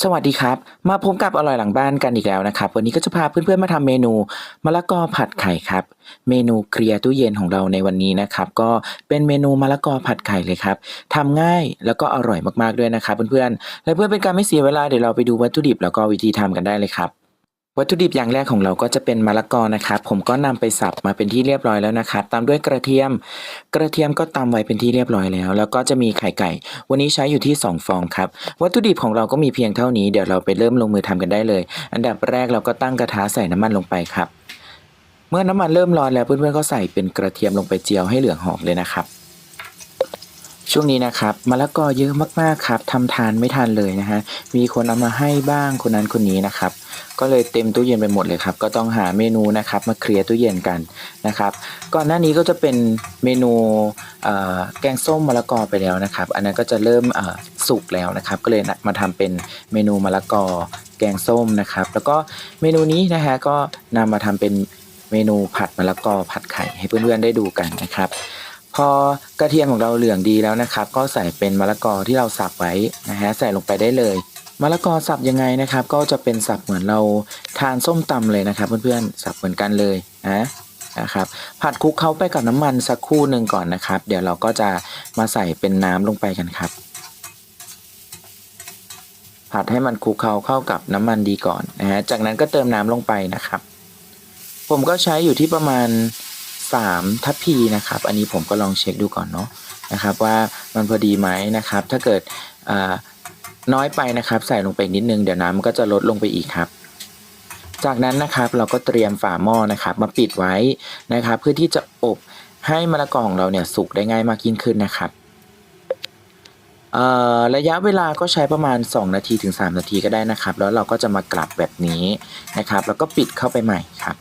สวัสดีครับ มาพบกับอร่อยหลังบ้านกันอีกแล้วนะครับ วันนี้ก็จะพาเพื่อนๆมาทำเมนูมะละกอผัดไข่ครับ เมนูเคลียร์ตู้เย็นของเราในวันนี้นะครับ ก็เป็นเมนูมะละกอผัดไข่เลยครับทำง่ายแล้วก็อร่อยมากๆด้วยนะครับเพื่อนๆและเพื่อเป็นการไม่เสียเวลาเดี๋ยวเราไปดูวัตถุดิบแล้วก็วิธีทำกันได้เลยครับ วัตถุดิบอย่างแรกของเราก็จะเป็นมะละกอนะครับผมก็นำไปสับมาเป็นที่เรียบร้อยแล้วนะครับตามด้วยกระเทียม กระเทียมก็ตำไว้เป็นที่เรียบร้อยแล้ว แล้วก็จะมีไข่ไก่ วันนี้ใช้อยู่ที่ 2 ฟองครับ วัตถุดิบของเราก็มีเพียงเท่านี้เดี๋ยวเราไปเริ่มลงมือทำกันได้เลย อันดับแรกเราก็ตั้งกระทะใส่น้ำมันลงไปครับ เมื่อน้ำมันเริ่มร้อนแล้วเพื่อนๆก็ใส่เป็นกระเทียมลงไปเจียวให้เหลืองหอมเลยนะครับ ช่วงนี้นะครับมะละกอเยอะมากๆครับทำทานไม่ทันเลยนะฮะมีคนเอามาให้บ้างคนนั้นคนนี้นะครับ ก็เลยเต็มตู้เย็นไปหมดเลยครับ ก็ต้องหาเมนูนะครับ มาเคลียร์ตู้เย็นกันนะครับ ก่อนหน้านี้ก็จะเป็นเมนูเอ่อแกงส้มมะละกอไปแล้วนะครับ อันนั้นก็จะเริ่มสุกแล้วนะครับ ก็เลยมาทำเป็นเมนูมะละกอแกงส้มนะครับ แล้วก็เมนูนี้นะฮะก็นำมาทำเป็นเมนูผัดมะละกอผัดไข่ให้เพื่อนๆได้ดูกันนะครับ พอกระเทียมของเราเหลืองดีแล้วนะครับ ก็ใส่เป็นมะละกอที่เราสับไว้นะฮะใส่ลงไปได้เลยมะละกอสับยังไงนะครับ ก็จะเป็นสับเหมือนเราทานส้มตำเลยนะครับ เพื่อนๆสับเหมือนกันเลยนะนะครับ ผัดคลุกเข้าไปกับน้ำมันสักครู่หนึ่งก่อนนะครับ เดี๋ยวเราก็จะมาใส่เป็นน้ำลงไปกันครับ ผัดให้มันคลุกเคล้าเข้ากับน้ำมันดีก่อนนะฮะจากนั้นก็เติมน้ำลงไปนะครับ ผมก็ใช้อยู่ที่ประมาณ 3ทัพพีนะครับ อันนี้ผมก็ลองเช็คดูก่อนเนาะนะครับว่ามันพอดีไหมนะครับ ถ้าเกิดน้อยไปนะครับ ใส่ลงไปนิดนึงเดี๋ยวน้ำมันก็จะลดลงไปอีกครับ จากนั้นนะครับเราก็เตรียมฝาหม้อนะครับ มาปิดไว้นะครับ เพื่อที่จะอบให้มะละกอของเราเนี่ยสุกได้ง่ายมากยิ่งขึ้นนะครับระยะเวลาก็ใช้ประมาณ 2 นาทีถึง 3 นาทีก็ได้นะครับ แล้วเราก็จะมากลับแบบนี้นะครับ แล้วก็ปิดเข้าไปใหม่ครับ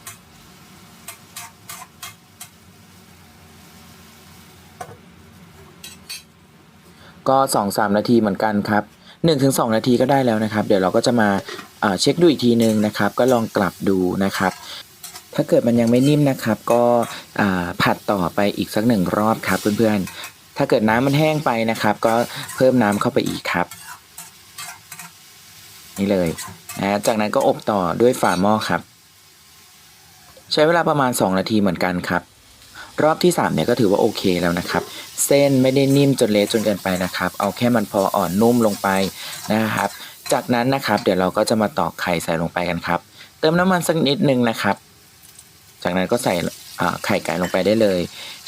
ก็สองสามนาทีเหมือนกันครับหนึ่งถึงสองนาทีก็ได้แล้วนะครับ เดี๋ยวเราก็จะมาเช็คดูอีกทีนึงนะครับ ก็ลองกลับดูนะครับ ถ้าเกิดมันยังไม่นิ่มนะครับ ก็ผัดต่อไปอีกสักหนึ่งรอบครับเพื่อนๆ ถ้าเกิดน้ำมันแห้งไปนะครับ ก็เพิ่มน้ำเข้าไปอีกครับ นี่เลยนะจากนั้นก็อบต่อด้วยฝาหม้อครับ ใช้เวลาประมาณ 2 นาทีเหมือนกันครับ รอบที่ 3 เนี่ยก็ถือว่าโอเคแล้วนะครับ เส้นไม่ได้นิ่มจนเละจนเกินไปนะครับ เอาแค่มันพออ่อนนุ่มลงไปนะครับ จากนั้นนะครับ เดี๋ยวเราก็จะมาตอกไข่ใส่ลงไปกันครับ เติมน้ำมันสักนิดนึงนะครับ จากนั้นก็ใส่ไข่ไก่ลงไปได้เลย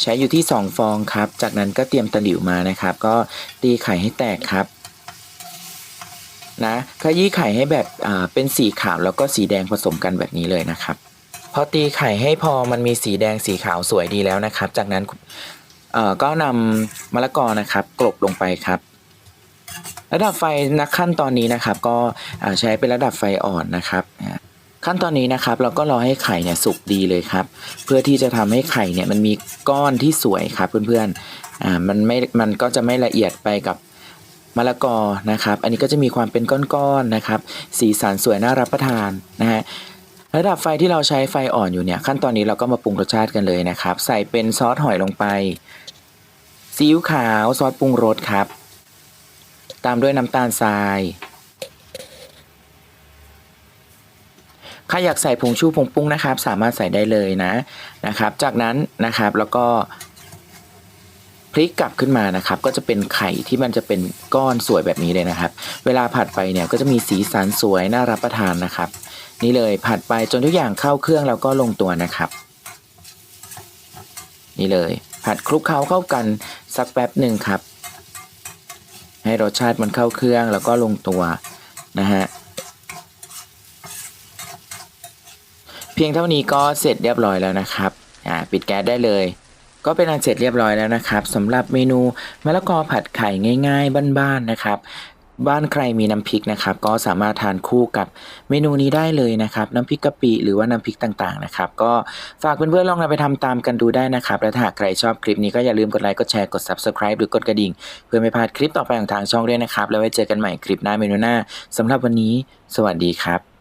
ใช้อยู่ที่ 2 ฟองครับ จากนั้นก็เตรียมตะหลิวมานะครับ ก็ตีไข่ให้แตกครับนะขยี้ไข่ให้แบบเป็นสีขาวแล้วก็สีแดงผสมกันแบบนี้เลยนะครับ พอตีไข่ให้พอมันมีสีแดงสีขาวสวยดีแล้วนะครับ จากนั้น ก็นำมะละกอนะครับกลบลงไปครับ ระดับไฟนะขั้นตอนนี้นะครับ ก็ใช้เป็นระดับไฟอ่อนนะครับขั้นตอนนี้นะครับเราก็รอให้ไข่เนี่ยสุกดีเลยครับ เพื่อที่จะทำให้ไข่เนี่ยมันมีก้อนที่สวยครับเพื่อนๆอ่ามันไม่มันก็จะไม่ละเอียดไปกับมะละกอนะครับ อันนี้ก็จะมีความเป็นก้อนๆนะครับ สีสันสวยน่ารับประทานนะฮะ ระดับไฟที่เราใช้ไฟอ่อนอยู่เนี่ยขั้นตอนนี้เราก็มาปรุงรสชาติกันเลยนะครับ ใส่เป็นซอสหอยลงไปซีอิ๊วขาวซอสปรุงรสครับ ตามด้วยน้ำตาลทรายใครอยากใส่ผงชูผงปรุงนะครับ สามารถใส่ได้เลยนะนะครับ จากนั้นนะครับแล้วก็พลิกกลับขึ้นมานะครับ ก็จะเป็นไข่ที่มันจะเป็นก้อนสวยแบบนี้เลยนะครับ เวลาผัดไปเนี่ยก็จะมีสีสันสวยน่ารับประทานนะครับ นี่เลยผัดไปจนทุกอย่างเข้าเครื่องแล้วก็ลงตัวนะครับ นี่เลย ผัดคลุกเคล้าเข้ากันสักแป๊บหนึ่งครับ ให้รสชาติมันเข้าเครื่องแล้วก็ลงตัวนะฮะเพียงเท่านี้ก็เสร็จเรียบร้อยแล้วนะครับอ่าปิดแก๊สได้เลย ก็เป็นอันเสร็จเรียบร้อยแล้วนะครับสำหรับเมนูมะละกอผัดไข่ง่าย ๆ บ้านๆนะครับ บ้านใครมีน้ำพริกนะครับ ก็สามารถทานคู่กับเมนูนี้ได้เลยนะครับ น้ำพริกกะปิหรือว่าน้ำพริกต่างๆนะครับ ก็ฝากเพื่อนๆลองนำไปทำตามกันดูได้นะครับ และถ้าหากใครชอบคลิปนี้ก็อย่าลืมกดไลค์กดแชร์กด subscribe หรือกดกระดิ่ง เพื่อไม่พลาดคลิปต่อไปของทางช่องด้วยนะครับ แล้วไว้เจอกันใหม่คลิปหน้าเมนูหน้าสำหรับวันนี้ สวัสดีครับ